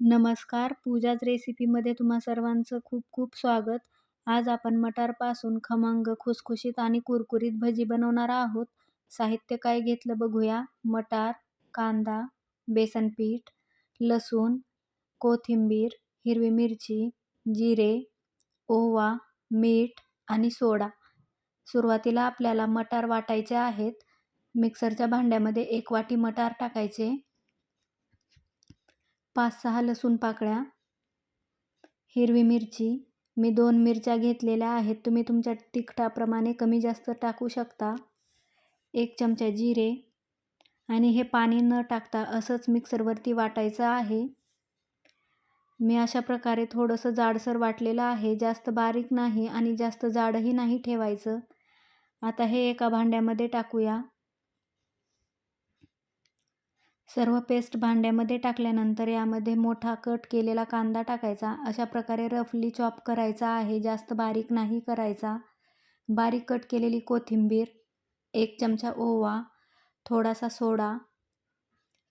नमस्कार. पूजाच रेसिपीमध्ये तुम्हा सर्वांचं खूप खूप स्वागत. आज आपण मटारपासून खमंग खुसखुशीत आणि कुरकुरीत भजी बनवणार आहोत. साहित्य काय घेतलं बघूया. मटार कांदा बेसन पीठ लसूण कोथिंबीर हिरवी मिरची जिरे ओवा मीठ आणि सोडा. सुरुवातीला आपल्याला मटार वाटायचे आहेत. मिक्सरच्या भांड्यामध्ये एक वाटी मटार टाकायचे. पाच सहा लसूण पाकळ्या हिरवी मिरची. मी दोन मिरच्या घेतलेल्या आहेत. तुम्ही तुमच्या तिखटाप्रमाणे कमी जास्त टाकू शकता. एक चमचा जिरे. आणि हे पाणी न टाकता असंच मिक्सरवरती वाटायचं आहे. मी अशा प्रकारे थोडंसं जाडसर वाटलेलं आहे. जास्त बारीक नाही आणि जास्त जाडही नाही ठेवायचं. आता हे एका भांड्यामध्ये टाकूया. सर्व पेस्ट भांड्यामध्ये टाकल्यानंतर यामध्ये मोठा कट केलेला कांदा टाकायचा. अशा प्रकारे रफली चॉप करायचा आहे. जास्त बारीक नाही करायचा. बारीक कट केलेली कोथिंबीर एक चमचा ओवा थोडासा सोडा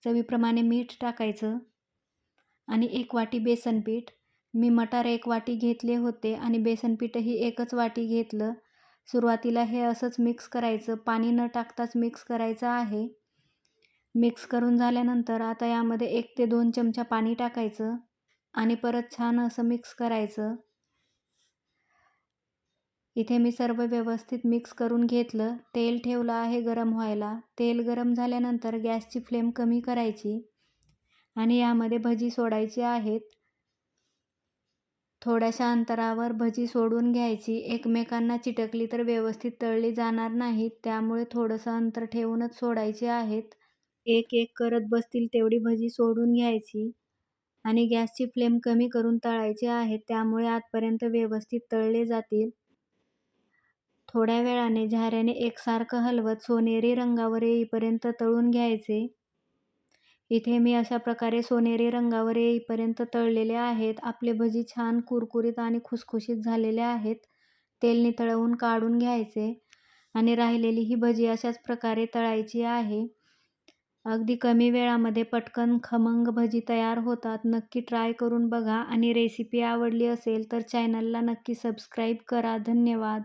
चवीप्रमाणे मीठ टाकायचं आणि एक वाटी बेसन पीठ. मी मटार एक वाटी घेतले होते आणि बेसन पीठही एकच वाटी घेतलं. सुरुवातीला हे असंच मिक्स करायचं. पाणी न टाकताच मिक्स करायचं आहे. मिक्स करून झाल्यानंतर आता यामध्ये एक ते दोन चमचा पाणी टाकायचं आणि परत छान असं मिक्स करायचं. इथे मी सर्व व्यवस्थित मिक्स करून घेतलं. तेल ठेवलं आहे गरम व्हायला. तेल गरम झाल्यानंतर गॅसची फ्लेम कमी करायची आणि यामध्ये भजी सोडायची आहेत. थोड्याशा अंतरावर भजी सोडून घ्यायची. एकमेकांना चिटकली तर व्यवस्थित तळली जाणार नाहीत. त्यामुळे थोडंसं अंतर ठेवूनच सोडायचे आहेत. एक एक करत बसतील तेवढी भजी सोडून घ्यायची आणि गॅसची फ्लेम कमी करून तळायचे आहेत त्यामुळे आतपर्यंत व्यवस्थित तळले जातील. थोड्या वेळाने झाऱ्याने एकसारखं हलवत सोनेरी रंगावर येईपर्यंत तळून घ्यायचे. इथे मी अशा प्रकारे सोनेरी रंगावर येईपर्यंत तळलेले आहेत. आपले भजी छान कुरकुरीत आणि खुसखुशीत झालेले आहेत. तेल नितळवून काढून घ्यायचे आणि राहिलेली ही भजी अशाच प्रकारे तळायची आहे. अगदी कमी वेळामध्ये पटकन खमंग भजी तयार होतात. नक्की ट्राय करून बघा आणि रेसिपी आवडली असेल तर चॅनलला नक्की सबस्क्राईब करा. धन्यवाद.